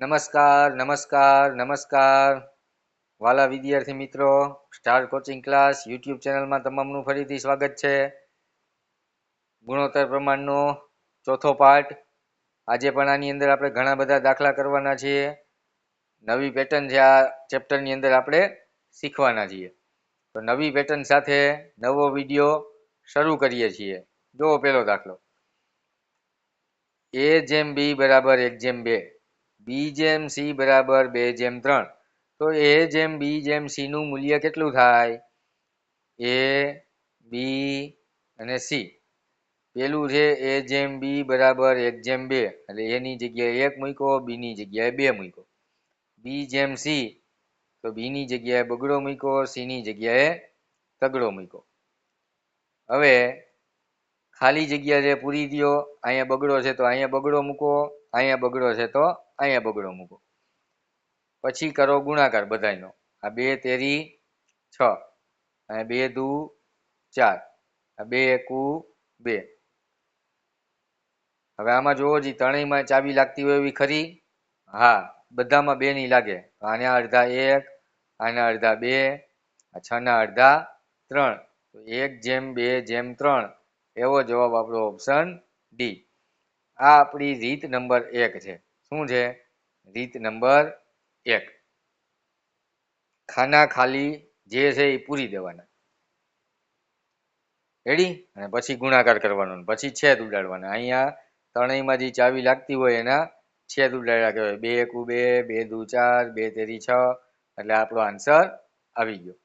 નમસ્કાર નમસ્કાર નમસ્કાર. વાલા વિદ્યાર્થી મિત્રો સ્ટાર કોચિંગ ક્લાસ યુટ્યુબ ચેનલમાં તમામનું ફરીથી સ્વાગત છે. ગુણોત્તર પ્રમાણનો ચોથો પાઠ. આજે પણ આની અંદર આપણે ઘણા બધા દાખલા કરવાના છીએ. નવી પેટર્ન છે આ ચેપ્ટરની અંદર આપણે શીખવાના છીએ. તો નવી પેટર્ન સાથે નવો વીડિયો શરૂ કરીએ છીએ. જુઓ પેલો દાખલો. એ જેમ બી બરાબર એક જેમ બે. બી જેમ સી બરાબર બે જેમ ત્રણ. તો એ જેમ બી જેમ સી નું મૂલ્ય કેટલું થાય? એ બી અને સી પેલું છે એ જેમ બી બરાબર એક જેમ બે. એટલે એની જગ્યાએ એક મૂક્યો બી ની જગ્યાએ બે મૂક્યો. બી જેમ સી તો બી ની જગ્યાએ બગડો મૂક્યો સી ની જગ્યાએ તગડો મૂક્યો. હવે ખાલી જગ્યા છે પૂરી દો અહીંયા બગડો છે તો અહીંયા બગડો મૂકો, અહીંયા બગડો છે તો અહીંયા બગડો મૂકો. પછી કરો ગુણાકાર બધાનો આ બે તેરી છ અને બે દુ ચાર, આ બે એકુ બે. હવે આમાં જોવો જી ત્રણેયમાં ચાવી લાગતી હોય એવી ખરી? હા, બધામાં બે ની લાગે. આના અડધા એક, આના અડધા બે, આ છ ના અડધા ત્રણ. એક જેમ બે જેમ ત્રણ. એવો જવાબ આપણો ઓપ્શન ડી આ આપણી રીત નંબર એક છે. શું છે? રીત નંબર એક. ખાના ખાલી જે છે એ પૂરી દેવાના. રેડી અને પછી ગુણાકાર કરવાનો. પછી છેદ ઉડાડવાના. અહીંયા ત્રણેયમાં જે ચાવી લાગતી હોય એના છેદ ઉડાડ્યા કહેવાય. બે એકુ બે બે દુ ચાર, બે તેરી છ. એટલે આપણો આન્સર આવી ગયો.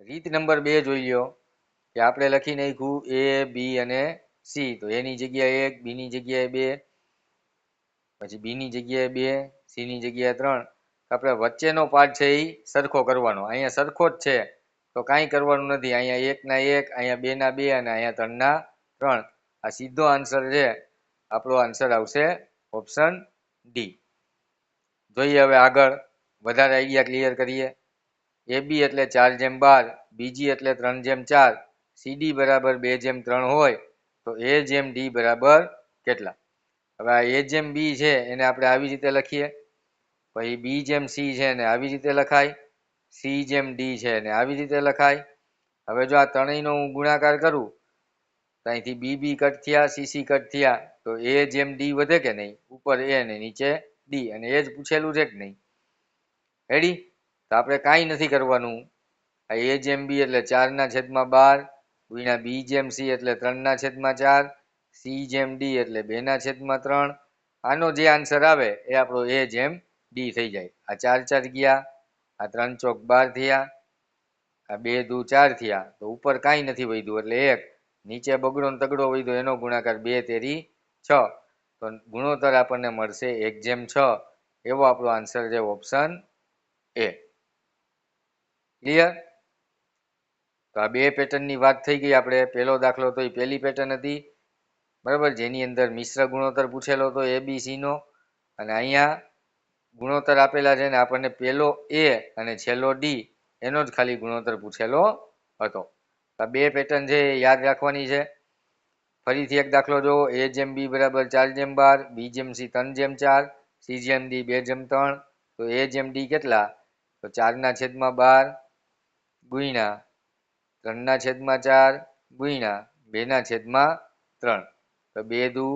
રીત નંબર બે જોઈ લ્યો. કે આપણે લખી નાખ્યું એ બી અને સી તો એની જગ્યાએ એક બીની જગ્યાએ બે. પછી બીની જગ્યાએ બે સીની જગ્યાએ ત્રણ. આપણે વચ્ચેનો પાર્ટ છે એ સરખો કરવાનો. અહીંયા સરખો જ છે. તો કાંઈ કરવાનું નથી. અહીંયા એકના એક, અહીંયા બેના બે અને અહીંયા ત્રણના ત્રણ. આ સીધો આન્સર છે. આપણો આન્સર આવશે ઓપ્શન ડી જોઈએ હવે આગળ. વધારે આઈડિયા ક્લિયર કરીએ. એ બી એટલે ચાર જેમ બાર બીજી એટલે ત્રણ જેમ ચાર. સીડી બરાબર બે જેમ ત્રણ હોય. તો એ જેમ ડી બરાબર કેટલા? હવે આ એ જેમ બી છે, એને આપણે આવી રીતે લખીએ. પછી બી જેમ સી છે ને આવી રીતે લખાય. સી જેમ ડી છે ને આવી રીતે લખાય. હવે જો આ ત્રણેયનો હું ગુણાકાર કરું, તો અહીંથી બી બી કટ થયા સી સી કટ થયા, તો એ જેમ ડી વધે કે નહીં? ઉપર એ ને નીચે ડી અને એ જ પૂછેલું છે કે નહીં? રેડી તો આપણે કાંઈ નથી કરવાનું. આ એ જેમ બી એટલે ચારના છેદમાં બાર, ગુણ્યા બી જેમ સી એટલે ત્રણના છેદમાં ચાર સી જેમ ડી એટલે બેના છેદમાં ત્રણ. આનો જે આન્સર આવે એ આપણો એ જેમ ડી થઈ જાય. આ ચાર ચાર ગયા, આ ત્રણ ચોક બાર થયા, આ બે દુ ચાર થયા, તો ઉપર કાંઈ નથી વધ્યું એટલે એક. નીચે બગડો ને તગડો વધ્યો, એનો ગુણાકાર બે તેરી છ. તો ગુણોત્તર આપણને મળશે એક જેમ છ. એવો આપણો આન્સર છે ઓપ્શન એ ક્લિયર તો આ બે પેટર્નની વાત થઈ ગઈ આપણે. પહેલો દાખલો તો એ પહેલી પેટર્ન હતી. બરાબર? જેની અંદર મિશ્ર ગુણોત્તર પૂછેલો હતો એ બી સીનો અને અહીંયા ગુણોત્તર આપેલા છે ને આપણને પહેલો એ અને છેલ્લો ડી એનો જ ખાલી ગુણોત્તર પૂછેલો હતો. આ બે પેટર્ન છે એ યાદ રાખવાની છે. ફરીથી એક દાખલો જો એ જેમ બી બરાબર ચાર જેમ બાર બી જેમ સી ત્રણ જેમ ચાર સી જેમ ડી બે જેમ ત્રણ. તો એ જેમ ડી કેટલા? તો ચારના છેદમાં બાર ગુણ્યા ત્રણના છેદમાં ચાર ગુણ્યા બેના છેદમાં ત્રણ. તો બે દુ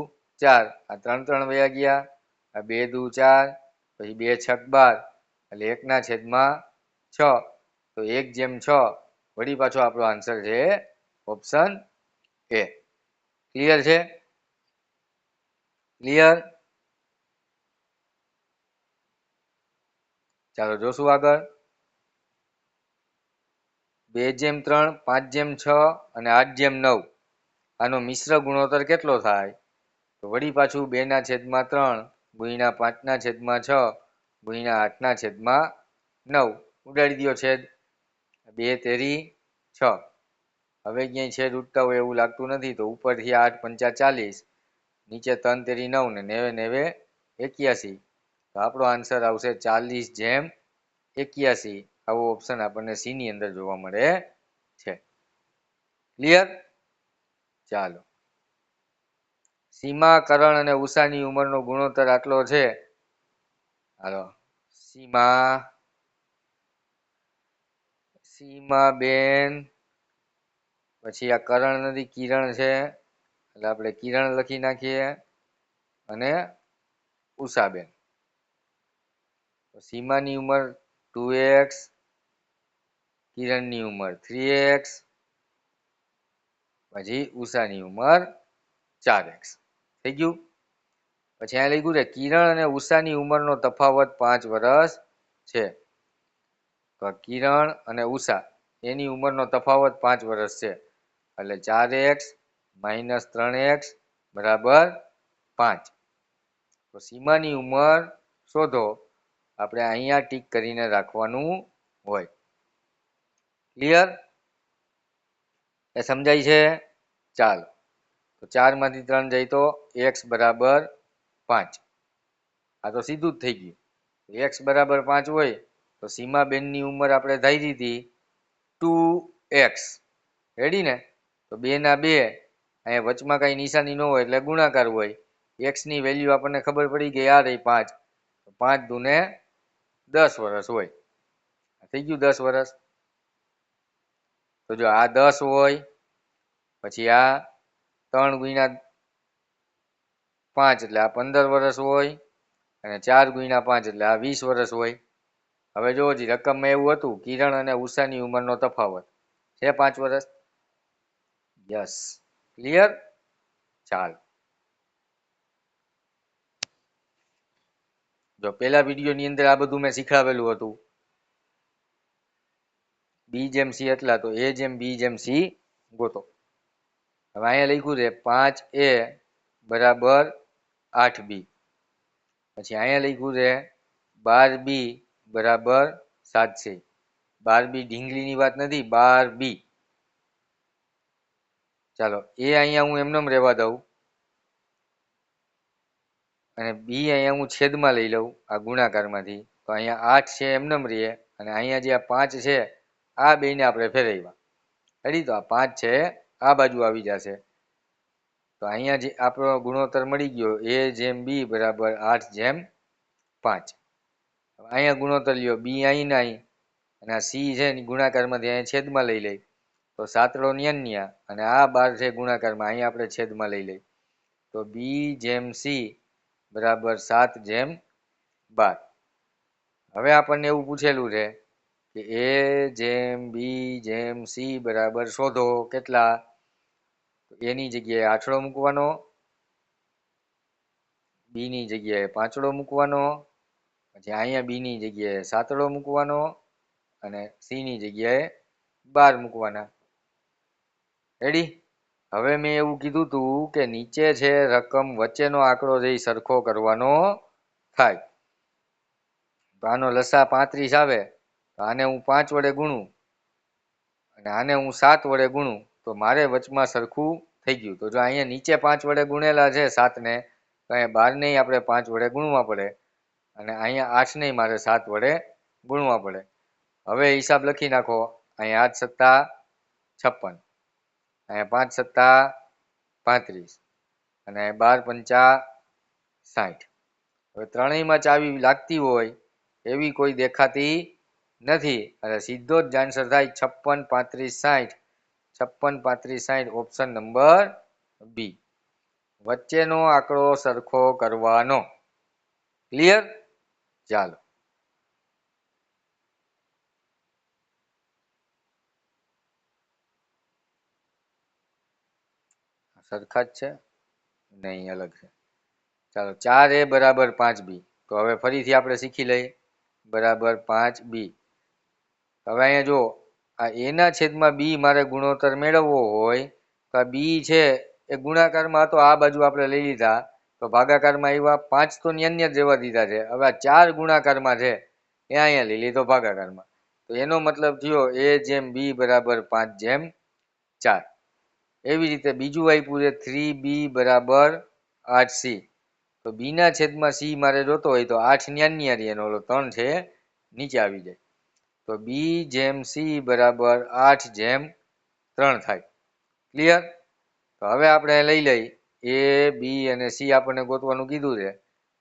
ચાર. આ ત્રણ ત્રણ વયા ગયા. આ બે દુ ચાર, પછી બે છક બાર. એટલે એકના છેદમાં છ. તો એક જેમ છ. વળી પાછો આપણો આન્સર છે ઓપ્શન એ. ક્લિયર છે? ક્લિયર? ચાલો જોશું આગળ. બે જેમ ત્રણ, પાંચ જેમ છ અને આઠ જેમ નવ. આનો મિશ્ર ગુણોત્તર કેટલો થાય? તો વળી પાછું બેના છેદમાં ત્રણ, ગુણ્યા પાંચના છેદમાં છ, ગુણ્યા આઠના છેદમાં નવ. ઉડાડી દો છેદ. બે તેરી છ. હવે ક્યાંય છેદ ઉઠતા હોય એવું લાગતું નથી, તો ઉપરથી આઠ પંચા ચાલીસ, નીચે ત્રણ તેરી નવ ને નેવે નેવે એક્યાસી. તો આપણો આન્સર આવશે ચાલીસ જેમ એક્યાસી. આવો ઓપ્શન આપણને સીની અંદર જોવા મળે છે. ક્લિયર ચાલો. સીમા, કરણ અને ઉષાની ઉંમરનો ગુણોત્તર આટલો છે. હાલો. સીમા સીમા બેન, પછી આ કરણ નથી, કિરણ છે. એટલે આપણે કિરણ લખી નાખીએ અને ઉષાબેન સીમાની ઉંમર ટુ એક્સ, કિરણની ઉંમર થ્રી એક્સ પછી ઉષાની ઉંમર ચાર એક્સ થઈ ગયું? પછી અહીંયા લખ્યું છે, કિરણ અને ઉષાની ઉંમરનો તફાવત પાંચ વર્ષ છે. તો કિરણ અને ઉષા, એની ઉંમરનો તફાવત પાંચ વર્ષ છે. એટલે ચાર એક્સ માઇનસ ત્રણ એક્સ બરાબર પાંચ. તો સીમાની ઉંમર શોધો. આપણે અહીંયા ટીક કરીને રાખવાનું હોય. ક્લિયર એ સમજાય છે? ચાલો. તો ચારમાંથી ત્રણ જઈ તો એક્સ બરાબર પાંચ. આ તો સીધું જ થઈ ગયું. એક્સ બરાબર પાંચ હોય તો સીમાબેનની ઉંમર આપણે ધારી હતી ટુ એક્સ. રેડી ને? તો બેના બે. અહીંયા વચમાં કાંઈ નિશાની ન હોય એટલે ગુણાકાર હોય. એક્સની વેલ્યુ આપણને ખબર પડી ગઈ આ રહી પાંચ. પાંચ દુને દસ વર્ષ હોય. થઈ ગયું દસ વર્ષ તો જો આ દસ હોય, પછી આ ત્રણ ગુણ્યા પાંચ એટલે આ પંદર વર્ષ હોય અને ચાર ગુણ્યા પાંચ એટલે આ વીસ વર્ષ હોય. હવે જો હજી રકમમાં એવું હતું, કિરણ અને ઉષાની ઉંમરનો તફાવત. છે પાંચ વર્ષ યસ. ક્લિયર? ચાલ. જો પેલા વિડીયોની અંદર આ બધું મેં શીખવાડેલું હતું. બી જેમ સી એટલા તો એ જેમ બી જેમ સી ગોતો. હવે અહીંયા લખ્યું છે પાંચ એ બરાબર આઠ બી પછી અહીંયા લખ્યું છે બાર બી બરાબર સાત છે. બાર બી ઢીંગલીની વાત નથી, બાર બી ચાલો એ અહીંયા હું એમને રહેવા દઉં. અને બી અહીંયા હું છેદમાં લઈ લઉં આ ગુણાકારમાંથી. તો અહીંયા આઠ છે એમનેમ રહીએ. અને અહીંયા જે આ પાંચ છે આ બેને આપણે ફેરવ્યા રેડી તો આ પાંચ છે, આ બાજુ આવી જશે. તો અહીંયા જે આપણો ગુણોત્તર મળી ગયો, એ જેમ બી બરાબર આઠ જેમ પાંચ. અહીંયા ગુણોત્તર લ્યો, બી અહીં અહીં અને આ સી છે ગુણાકારમાંથી અહીંયા છેદમાં લઈ લઈ. તો સાતડો ન્યન્યા અને આ બાર છે ગુણાકારમાં, અહીંયા આપણે છેદમાં લઈ લઈ. તો બી જેમ સી બરાબર સાત જેમ બાર. હવે આપણને એવું પૂછેલું છે કે એ જેમ બી જેમ સી બરાબર શોધો કેટલા એની જગ્યાએ આઠડો મૂકવાનો બી ની જગ્યાએ પાંચડો મૂકવાનો, પછી અહીંયા બીની જગ્યાએ સાતડો મૂકવાનો અને સીની જગ્યાએ બાર મૂકવાના. રેડી હવે મેં એવું કીધું હતું કે નીચે છે રકમ, વચ્ચેનો આંકડો જે સરખો કરવાનો થાય. આનો લસા પાંત્રીસ આવે. આને હું પાંચ વડે ગુણું અને આને હું સાત વડે ગુણું, તો મારે વચમાં સરખું થઈ ગયું. તો જો અહીંયા નીચે પાંચ વડે ગુણેલા છે સાતને, તો અહીંયા બાર નહીં આપણે પાંચ વડે ગુણવા પડે અને અહીંયા આઠ નહીં મારે સાત વડે ગુણવા પડે. હવે હિસાબ લખી નાખો. અહીંયા આઠ સત્તા છપ્પન, અહીંયા પાંચ સત્તા પાંત્રીસ અને બાર પંચા સાઠ. હવે ત્રણેયમાં ચાવી લાગતી હોય એવી કોઈ દેખાતી નથી. અને સીધો જ આન્સર થાય છપ્પન પાંત્રીસ સાઠ છપ્પન પાંત્રીસ સાઠ ઓપ્શન નંબર બી વચ્ચેનો આંકડો સરખો કરવાનો. ક્લિયર ચાલો. સરખા જ છે? નહીં, અલગ છે. ચાલો, ચાર એ બરાબર પાંચ બી. તો હવે ફરીથી આપણે શીખી લઈએ. બરાબર પાંચ બી. હવે અહીંયા જો, આ એના છેદમાં બી મારે ગુણોત્તર મેળવવો હોય, તો આ બી છે, એ ગુણાકારમાં હતો આ બાજુ આપણે લઈ લીધા, તો ભાગાકારમાં આવ્યા પાંચ તો ન્યાન્ય જેવા દીધા છે. હવે આ ચાર ગુણાકારમાં છે, એ અહીંયા લઈ લીધો ભાગાકારમાં. તો એનો મતલબ થયો એ જેમ બી બરાબર પાંચ જેમ ચાર. એવી રીતે બીજું આપ્યું છે થ્રી બી બરાબર આઠ સી. તો બીના છેદમાં સી મારે જોતો હોય તો આઠ ન્યાન્ય એનો ત્રણ છે, નીચે આવી જાય. તો બી જેમ સી બરાબર આઠ જેમ ત્રણ થાય. ક્લિયર તો હવે આપણે લઈ લઈ એ બી અને સી આપણને ગોતવાનું કીધું છે.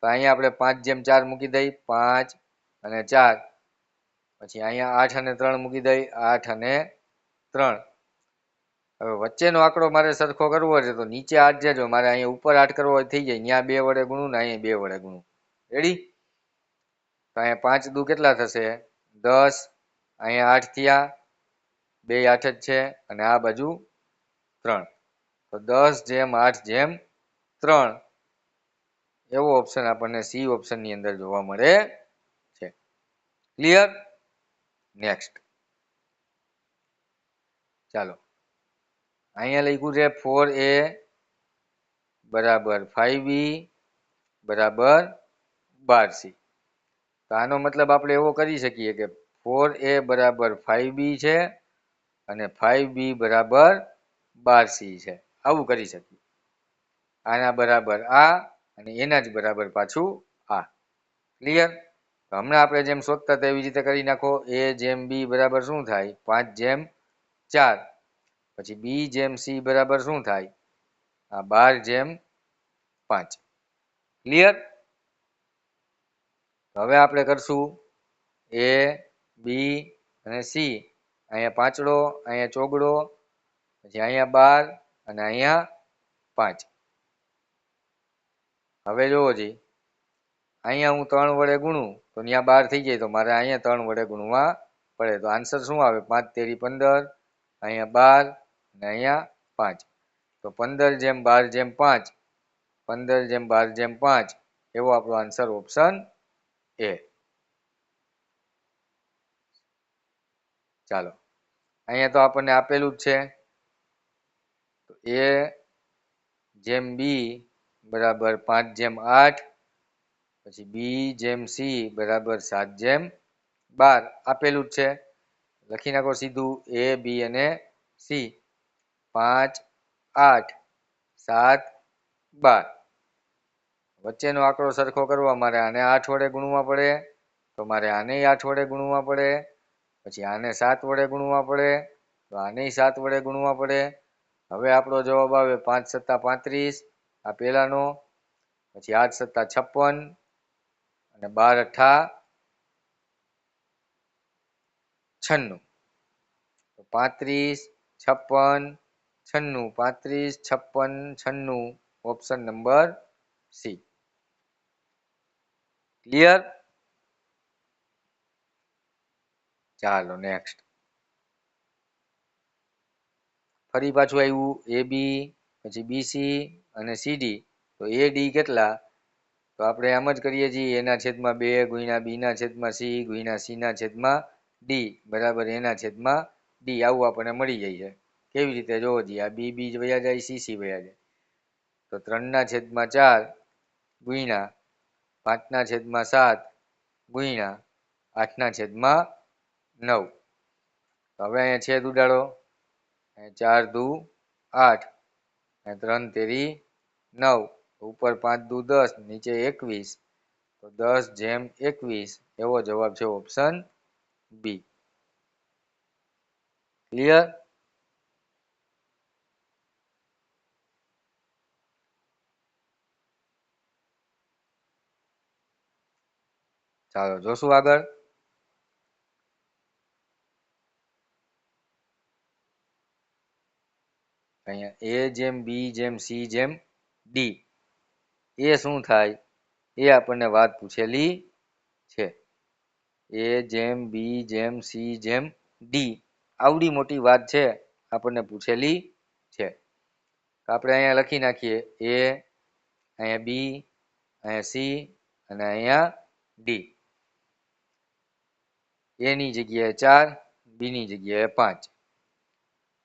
તો અહીંયા આપણે પાંચ જેમ ચાર મૂકી દઈ, પાંચ અને ચાર. પછી અહીંયા આઠ અને ત્રણ મૂકી દઈ, આઠ અને ત્રણ. હવે વચ્ચેનો આંકડો મારે સરખો કરવો છે, તો નીચે આઠ જજો. મારે અહીંયા ઉપર આઠ કરવો થઈ જાય. ત્યાં બે વડે ગુણું ને અહીંયા બે વડે ગુણું. રેડી તો અહીંયા પાંચ દુ કેટલા થશે? દસ અહીંયા આઠ થયા, બે આઠ જ છે, અને આ બાજુ ત્રણ. તો દસ જેમ, આઠ જેમ, ત્રણ. એવો ઓપ્શન આપણને સી ઓપ્શનની અંદર જોવા મળે છે. ક્લિયર નેક્સ્ટ ચાલો. અહીંયા લખ્યું છે ફોર એ બરાબર ફાઈવ બી બરાબર બાર સી તો આનો મતલબ આપણે એવો કરી શકીએ કે ફોર એ બરાબર ફાઈવ બી છે અને ફાઈવ બી બરાબર બાર સી છે. આવું કરી શકીએ. આના બરાબર આ અને એના જ બરાબર પાછું આ. ક્લિયર હમણાં આપણે જેમ શોધતા તેવી રીતે કરી નાખો. એ જેમ બી બરાબર શું થાય? પાંચ જેમ ચાર. પછી બી જેમ સી બરાબર શું થાય? આ બાર જેમ પાંચ. ક્લિયર હવે આપણે કરશું એ બી અને સી. અહીંયા પાંચડો, અહીંયા ચોગડો, પછી અહીંયા બાર અને અહીંયા પાંચ. હવે જોવો જી. અહીંયા હું ત્રણ વડે ગુણું, તો ત્યાં બાર થઈ જાય, તો મારે અહીંયા ત્રણ વડે ગુણવા પડે. તો આન્સર શું આવે? પાંચ, તેરી, પંદર. અહીંયા બાર અને અહીંયા પાંચ. તો પંદર જેમ બાર જેમ પાંચ, પંદર જેમ બાર જેમ પાંચ, એવો આપણો આન્સર ઓપ્શન એ. ચાલો. અહીંયા તો આપણને આપેલું જ છે. એ જેમ બી બરાબર પાંચ જેમ આઠ, પછી બી જેમ સી બરાબર સાત જેમ બાર આપેલું જ છે. લખી નાખો સીધું એ બી અને સી પાંચ, આઠ, સાત, બાર. વચ્ચેનો આંકડો સરખો કરવા મારે આને આઠ વડે ગુણવા પડે. તો મારે આને આઠ વડે ગુણવા પડે. પછી આને સાત વડે ગુણવા પડે, તો આને સાત વડે ગુણવા પડે. હવે આપણો જવાબ આવે પાંચ સત્તા પાંત્રીસ, આ પહેલાનો. પછી આઠ સત્તા છપ્પન, અને બાર અઠા છન્નું. પાંત્રીસ, છપ્પન, છન્નું. પાંત્રીસ, છપ્પન, છન્નું. Option number C. ક્લિયર? ચાલો નેક્સ્ટ ફરી પાછું આવ્યું એ બી પછી બીસી અને સીડી તો એ ડી કેટલા? તો આપણે એમ જ કરીએ છીએ એના છેદમાં બે ગુણ્યા બીના છેદમાં સી ગુણ્યા સીના છેદમાં ડી બરાબર એના છેદમાં ડી આવું આપણને મળી જાય છે. કેવી રીતે? જોવો જોઈએ આ બી બી વયા જાય સી સી વયા જાય. તો ત્રણના છેદમાં ચાર ગુણ્યા પાંચના છેદમાં સાત ગુણ્યા આઠના છેદમાં નવ. હવે અહીંયા છેદ ઉડાડો. ચાર દુ આઠ. ત્રણ તેરી નવ. ઉપર પાંચ દુ દસ, નીચે એકવીસ. તો દસ જેમ એકવીસ. એવો જવાબ છે ઓપ્શન બી. ક્લિયર ચાલો, જોશું આગળ. અહીંયા એ જેમ બી જેમ સી જેમ ડી એ શું થાય? એ આપણને વાત પૂછેલી છે. એ જેમ બી જેમ સી જેમ ડી આવડી મોટી વાત છે, આપણને પૂછેલી છે. આપણે અહીંયા લખી નાખીએ. એ અહીંયા બી અહીંયા સી અને અહીંયા ડી એની જગ્યાએ ચાર બીની જગ્યાએ પાંચ.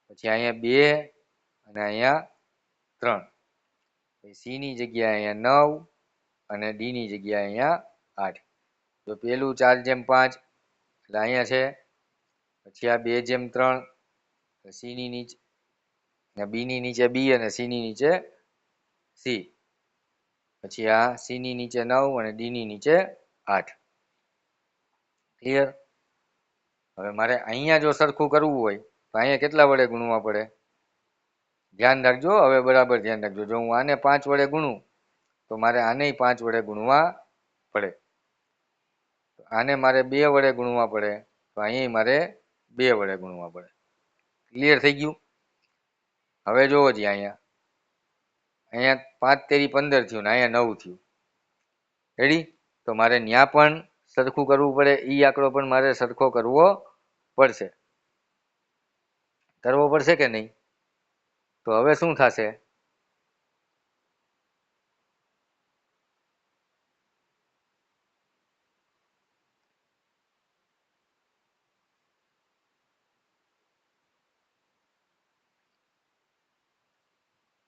પછી અહીંયા બે અને અહીંયા ત્રણ. સી ની જગ્યાએ અહીંયા નવ અને ડી ની જગ્યાએ અહીંયા આઠ. જો પેલું ચાર જેમ પાંચ, એટલે અહીંયા છે. પછી આ બે જેમ ત્રણ સી ની નીચે બી ની નીચે બી અને સી ની નીચે સી પછી આ સી ની નીચે નવ અને ડી ની નીચે આઠ. ક્લિયર હવે મારે અહીંયા જો સરખું કરવું હોય, તો અહીંયા કેટલા વડે ગુણવા પડે? ધ્યાન રાખજો, હવે બરાબર ધ્યાન રાખજો. જો હું આને પાંચ વડે ગુણું, તો મારે આને પાંચ વડે ગુણવા પડે. આને મારે બે વડે ગુણવા પડે, તો અહીંયા મારે બે વડે ગુણવા પડે. ક્લિયર થઈ ગયું? હવે જોવો જી અહીંયા. અહીંયા પાંચ તેરી પંદર થયું ને અહીંયા નવ થયું. રેડી તો મારે ત્યાં પણ સરખું કરવું પડે એ આંકડો પણ મારે સરખો કરવો પડશે. કરવો પડશે કે નહીં? તો હવે શું થશે?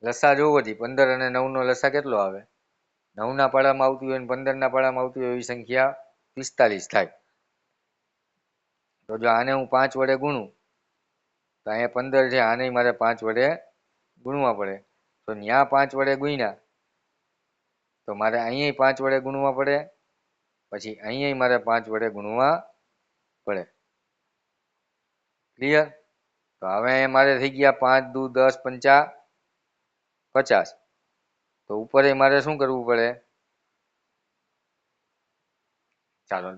લસા જોવો જી, પંદર અને નવનો લસા કેટલો આવે? નવના પાડામાં આવતી હોય અને પંદરના પાડામાં આવતી હોય એવી સંખ્યા પિસ્તાલીસ થાય. તો જો આને હું પાંચ વડે ગુણું, તો અહીંયા પંદર છે, આને મારે પાંચ વડે ગુણવા પડે. તો ત્યાં પાંચ વડે ગુણ્યા. તો મારે અહીંયા પાંચ વડે ગુણવા પડે. પછી અહીંયા મારે પાંચ વડે ગુણવા પડે. ક્લિયર તો હવે મારે થઈ ગયા પાંચ, દુ, દસ, પંચા, પચાસ. તો ઉપર મારે શું કરવું પડે? ચાલો.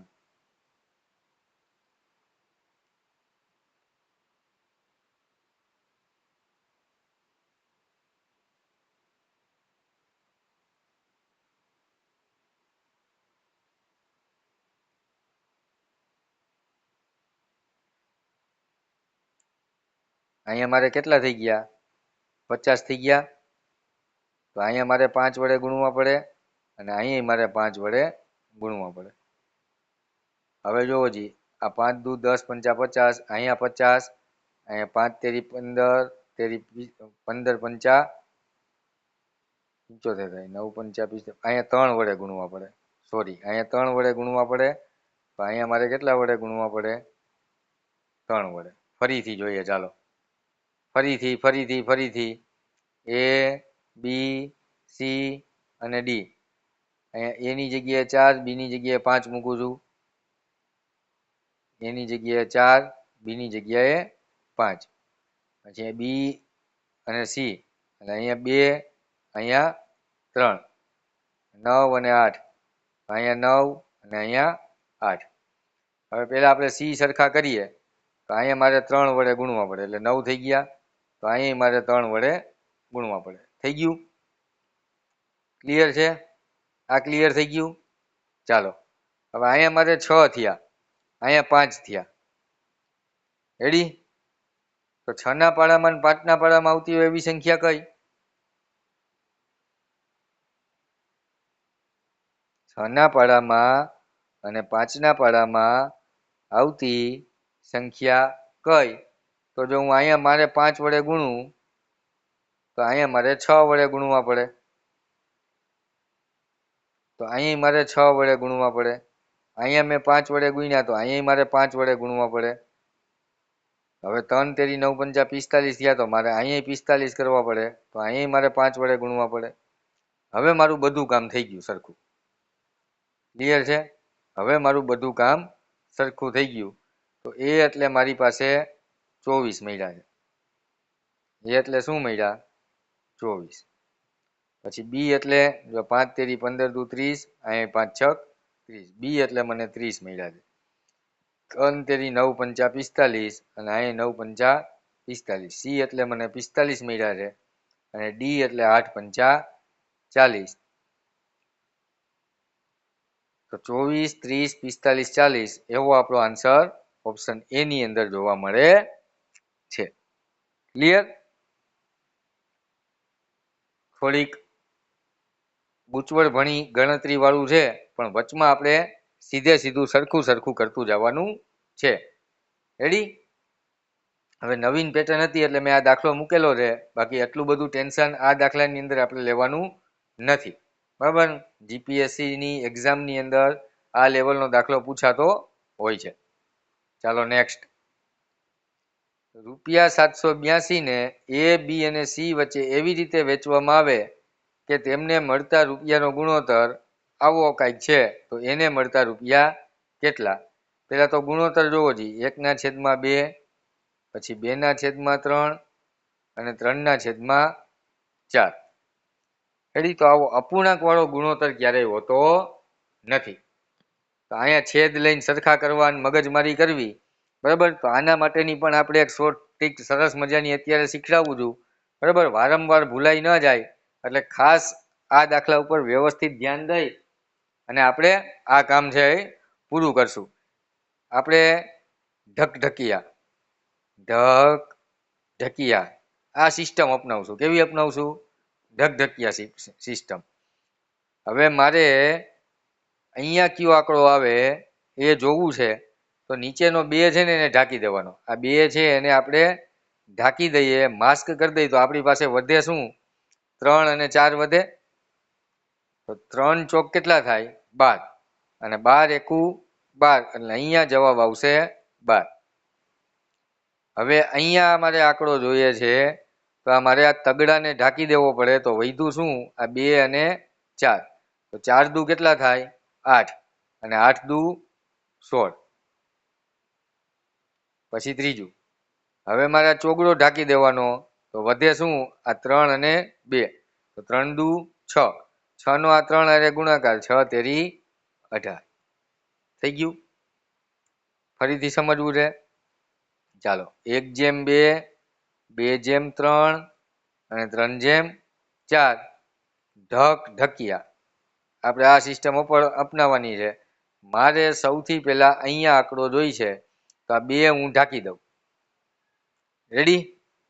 અહીંયા મારે કેટલા થઈ ગયા? પચાસ થઈ ગયા? તો અહીંયા મારે પાંચ વડે ગુણવા પડે અને અહીંયા મારે પાંચ વડે ગુણવા પડે. હવે જોવો જી, આ પાંચ દુ દસ પંચા પચાસ, અહીંયા પચાસ, અહીંયા પાંચ તેરી પંદર તેરી પંદર પંચા પંચોતેર થાય, નવ પંચા પિસ્તેર અહીંયા ત્રણ વડે ગુણવા પડે. સોરી, અહીંયા ત્રણ વડે ગુણવા પડે, તો અહીંયા મારે કેટલા વડે ગુણવા પડે? ત્રણ વડે. ફરીથી જોઈએ, ચાલો. ફરીથી ફરીથી ફરીથી. એ બી સી અને ડી અહીંયા એની જગ્યાએ ચાર બીની જગ્યાએ પાંચ મૂકું છું. એની જગ્યાએ ચાર બીની જગ્યાએ પાંચ. પછી બી અને સી અને અહીંયા બે, અહીંયા ત્રણ. નવ અને આઠ. અહીંયા નવ અને અહીંયા આઠ. હવે પહેલાં આપણે સી સરખા કરીએ. તો અહીંયા મારે ત્રણ વડે ગુણવા પડે. એટલે નવ થઈ ગયા. તો અહીં મારે ત્રણ વડે ગુણવા પડે. થઈ ગયું? ક્લિયર છે? આ ક્લિયર થઈ ગયું? ચાલો. હવે અહીંયા મારે છ થયા. અહીંયા પાંચ થયા. રેડી તો છ ના પાડામાં અને પાંચના પાડામાં આવતી હોય એવી સંખ્યા કઈ? છ ના પાડામાં અને પાંચના પાડામાં આવતી સંખ્યા કઈ? તો જો હું અહીંયા મારે પાંચ વડે ગુણું, તો અહીંયા મારે છ વડે ગુણવા પડે. તો અહીંયા મારે છ વડે ગુણવા પડે. અહીંયા મેં પાંચ વડે ગુણ્યા, તો અહીંયા મારે પાંચ વડે ગુણવા પડે. હવે ત્રણ તેરી નવ પંચા પિસ્તાલીસ થયા, તો મારે અહીંયા પિસ્તાલીસ કરવા પડે. તો અહીંયા મારે પાંચ વડે ગુણવા પડે. હવે મારું બધું કામ થઈ ગયું સરખું. ક્લિયર છે? હવે મારું બધું કામ સરખું થઈ ગયું. તો એ એટલે મારી પાસે ચોવીસ મળ્યા છે. એ એટલે શું મળ્યા? ચોવીસ. પછી બી એટલે જો પાંચ તેરી પંદર દુ ત્રીસ, અહીં પાંચ છક ત્રીસ. બી એટલે મને ત્રીસ મળ્યા છે. ત્રણ તેરી નવ પંચા પિસ્તાલીસ અને અહીં નવ પંચા પિસ્તાલીસ. સી એટલે મને પિસ્તાલીસ મળ્યા છે અને ડી એટલે આઠ પંચા ચાલીસ. તો ચોવીસ, ત્રીસ, પિસ્તાલીસ, ચાલીસ એવો આપણો આન્સર ઓપ્શન એ ની અંદર જોવા મળે છે. ક્લિયર થોડીક ગૂંચવડ ભણી ગણતરી વાળું છે, પણ વચમાં આપણે સીધે સીધું સરખું સરખું કરતું જવાનું છે. રેડી હવે નવીન પેટર્ન હતી એટલે મેં આ દાખલો મૂકેલો છે. બાકી એટલું બધું ટેન્શન આ દાખલાની અંદર આપણે લેવાનું નથી. બરાબર? જીપીએસસીની એક્ઝામની અંદર આ લેવલનો દાખલો પૂછાતો હોય છે. ચાલો નેક્સ્ટ રૂપિયા સાતસો બ્યાસીને એ, બી અને સી વચ્ચે એવી રીતે વેચવામાં આવે કે તેમને મળતા રૂપિયાનો ગુણોત્તર આવો કાંઈક છે, તો એને મળતા રૂપિયા કેટલા? પહેલાં તો ગુણોત્તર જોવો જોઈએ એકના છેદમાં બે, પછી બેના છેદમાં ત્રણ અને ત્રણના છેદમાં ચાર. એડી તો આવો અપૂર્ણાંકવાળો ગુણોત્તર ક્યારેય હોતો નથી. તો અહીંયા છેદ લઈને સરખા કરવા મગજમારી કરવી બરાબર? તો આના માટેની પણ આપણે એક શોર્ટ ટ્રીક સરસ મજાની અત્યારે શીખડાવું છું. બરાબર? વારંવાર ભૂલાઈ ન જાય. એટલે ખાસ આ દાખલા ઉપર વ્યવસ્થિત ધ્યાન દઈ અને આપણે આ કામ છે એ પૂરું કરશું. આપણે ઢકઢકિયા. ઢક ઢકિયા આ સિસ્ટમ અપનાવશું. કેવી અપનાવશું? ઢકઢકિયા સિસ્ટમ હવે મારે અહીંયા કયો આંકડો આવે એ જોવું છે. તો નીચેનો બે છે ને એને ઢાંકી દેવાનો. આ બે છે એને આપણે ઢાંકી દઈએ માસ્ક કરી દઈએ તો આપણી પાસે વધે શું? ત્રણ અને ચાર વધે? તો ત્રણ ચોક કેટલા થાય? બાર. અને બાર એકું બાર. એટલે અહીંયા જવાબ આવશે બાર. હવે અહીંયા અમારે આંકડો જોઈએ છે, તો અમારે આ તગડાને ઢાંકી દેવો પડે, તો વૈધું શું? આ બે અને ચાર. તો ચાર દુ કેટલા થાય? આઠ. અને આઠ દુ સોળ. પછી ત્રીજું. હવે મારે ચોગડો ઢાંકી દેવાનો. તો વધે શું? આ ત્રણ અને બે. તો ત્રણ દુ છ. છ નો આ ત્રણ અરે ગુણાકાર છ તેરી અઢાર. થઈ ગયું? ફરીથી સમજવું છે? ચાલો. એક જેમ બે બે જેમ ત્રણ અને ત્રણ જેમ ચાર. ઢક ઢકિયા. આપણે આ સિસ્ટમ ઉપર અપનાવવાની છે. મારે સૌથી પહેલાં અહીંયા આંકડો જોઈ છે. તો આ બે હું ઢાંકી દઉં. રેડી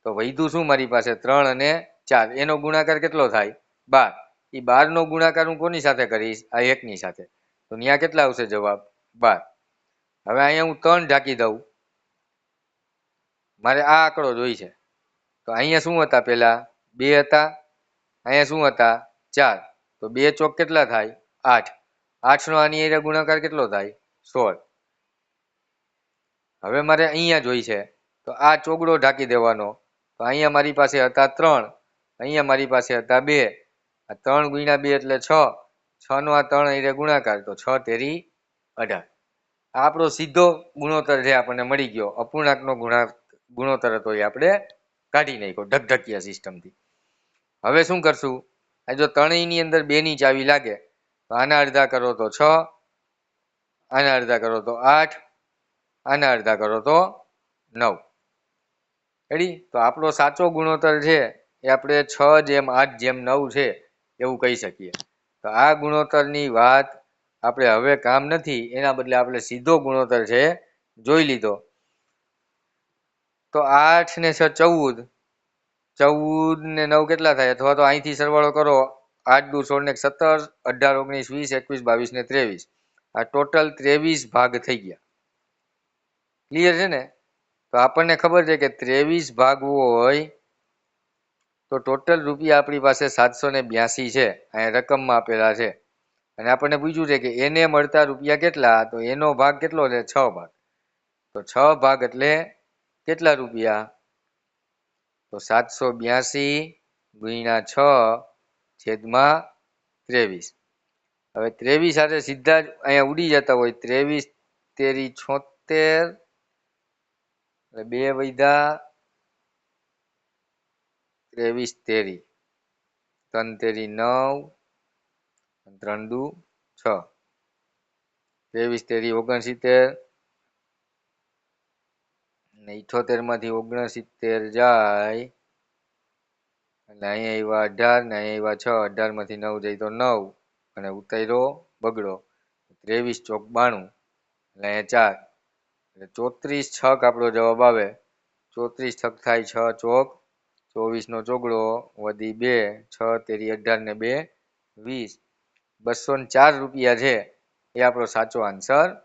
તો વૈધું શું મારી પાસે? ત્રણ અને ચાર. એનો ગુણાકાર કેટલો થાય? બાર. એ બારનો ગુણાકાર હું કોની સાથે કરીશ? આ એકની સાથે. તો ત્યાં કેટલા આવશે જવાબ? બાર. હવે અહીંયા હું ત્રણ ઢાંકી દઉં. મારે આ આંકડો જોઈ છે. તો અહીંયા શું હતા પહેલા બે હતા. અહીંયા શું હતા? ચાર. તો બે ચોક કેટલા થાય? આઠ. આઠ નો આની એરિયા ગુણાકાર કેટલો થાય? સોળ. હવે મારે અહીંયા જોઈ છે. તો આ ચોગડો ઢાંકી દેવાનો. તો અહીંયા મારી પાસે હતા ત્રણ. અહીંયા મારી પાસે હતા બે. આ ત્રણ ગુણ્યા બે એટલે છ. છ નો આ ત્રણ એરે ગુણાકાર. તો છ તેરી અઢાર. આપણો સીધો ગુણોત્તર છે આપણને મળી ગયો, અપૂર્ણાંકનો ગુણા ગુણોત્તર હતો એ આપણે કાઢી નાખ્યો ઢકઢકિયા સિસ્ટમથી. હવે શું કરશું? આ જો ત્રણેયની અંદર બેની ચાવી લાગે, તો આના અડધા કરો તો છ, આના અડધા કરો તો આઠ આના અડધા કરો તો નવ. રેડી તો આપણો સાચો ગુણોત્તર છે એ આપણે છ જેમ આઠ જેમ નવ છે એવું કહી શકીએ. તો આ ગુણોત્તરની વાત આપણે હવે કામ નથી, એના બદલે આપણે સીધો ગુણોત્તર છે જોઈ લીધો. તો આઠ ને છ ચૌદ. ચૌદ ને નવ કેટલા થાય? અથવા તો અહીંથી સરવાળો કરો. આઠ દુ સોળ ને સત્તર, અઢાર, ઓગણીસ, વીસ, એકવીસ, બાવીસ ને ત્રેવીસ. આ ટોટલ ત્રેવીસ ભાગ થઈ ગયા. ક્લિયર છે ને? તો આપણને ખબર છે કે ત્રેવીસ ભાગ હોય તો ટોટલ રૂપિયા આપણી પાસે સાતસો ને બ્યાસી છે. અહીંયા રકમમાં આપેલા છે. અને આપણને પૂછ્યું છે કે એને મળતા રૂપિયા કેટલા? તો એનો ભાગ કેટલો છે? છ ભાગ. તો છ ભાગ એટલે કેટલા રૂપિયા? તો સાતસો બ્યાસી ગુણ્યા છ છેદમાં ત્રેવીસ. હવે ત્રેવીસ સાથે સીધા જ અહીંયા ઉડી જતા હોય. ત્રેવીસ તેરી છોતેર એટલે બે વૈધા ત્રેવીસ તેરી. ત્રણ તેરી નવ ત્રણ દુ છ. ત્રેવીસ તેરી ઓગણસિત્તેર ને ઇઠોતેરમાંથી ઓગણસિત્તેર જાય. એટલે અહીંયા આવ્યા અઢાર ને અહીંયા આવ્યા છ. અઢારમાંથી નવ જાય તો નવ. અને ઉતાર્યો બગડો. ત્રેવીસ ચોક બાણું. એટલે અહીંયા ચાર. એટલે ચોત્રીસ છક આપણો જવાબ આવે. ચોત્રીસ છક થાય છ ચોક ચોવીસ નો ચોગડો, વધી બે, છ તેરી અઢાર ને બે, વીસ. બસો ચાર રૂપિયા છે, એ આપણો સાચો આન્સર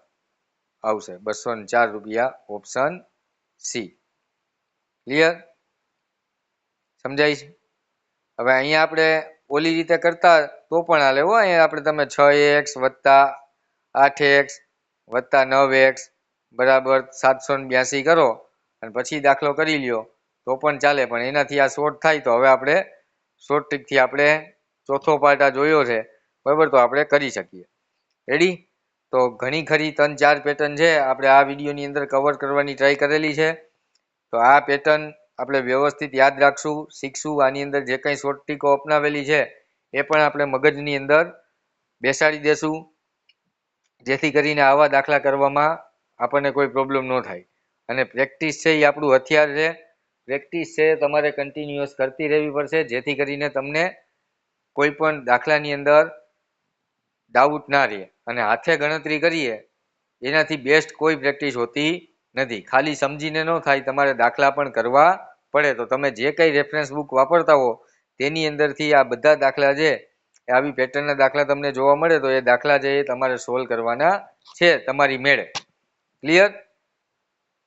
આવશે. બસો ચાર રૂપિયા ઓપ્શન સી. ક્લિયર? સમજાય છે? હવે અહીંયા આપણે ઓલી રીતે કરતા તો પણ હાલે હો. અહીંયા આપણે તમે છ એક્સ વત્તા આઠ એક્સ વત્તા નવ એક્સ બરાબર સાતસો બ્યાસી કરો અને પછી દાખલો કરી લ્યો. તો પણ ચાલે, પણ એનાથી આ શોર્ટ થાય તો હવે આપણે શોર્ટ ટ્રીકથી આપણે ચોથો પાર્ટ આ જોયો છે. બરાબર, તો આપણે કરી શકીએ. રેડી તો ઘણી ખરી ત્રણ ચાર પેટર્ન છે. આપણે આ વિડીયોની અંદર કવર કરવાની ટ્રાય કરેલી છે. તો આ પેટર્ન આપણે વ્યવસ્થિત યાદ રાખશું, શીખશું, આની અંદર જે કંઈ શોર્ટ ટ્રીકો અપનાવેલી છે, એ પણ આપણે મગજની અંદર બેસાડી દેશું. જેથી કરીને આવા દાખલા કરવામાં આપણને કોઈ પ્રોબ્લેમ ન થાય. અને પ્રેક્ટિસ છે એ આપણું હથિયાર છે. પ્રેક્ટિસ છે તમારે કન્ટિન્યુઅસ કરતી રહેવી પડશે, જેથી કરીને તમને કોઈ પણ દાખલાની અંદર ડાઉટ ના રહે. અને હાથે ગણતરી કરીએ, એનાથી બેસ્ટ કોઈ પ્રેક્ટિસ હોતી નથી. ખાલી સમજીને ન થાય તમારે દાખલા પણ કરવા પડે. તો તમે જે કંઈ રેફરન્સ બુક વાપરતા હો, તેની અંદરથી આ બધા દાખલા છે, આવી પેટર્નના દાખલા તમને જોવા મળે તો એ દાખલા જે તમારે સોલ્વ કરવાના છે, તમારી મેળે. ક્લિયર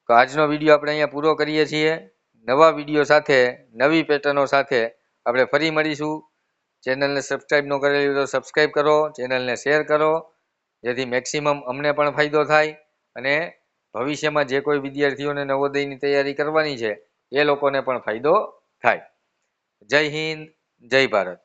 તો આજનો વીડિયો આપણે અહીંયા પૂરો કરીએ છીએ. નવા વીડિયો સાથે, નવી પેટર્નો સાથે આપણે ફરી મળીશું. ચેનલને સબસ્ક્રાઈબ ન કરેલી તો સબસ્ક્રાઈબ કરો ચેનલને શેર કરો, જેથી મેક્સિમમ અમને પણ ફાયદો થાય અને ભવિષ્યમાં જે કોઈ વિદ્યાર્થીઓને નવોદયની તૈયારી કરવાની છે, એ લોકોને પણ ફાયદો થાય. જય હિન્દ, જય ભારત.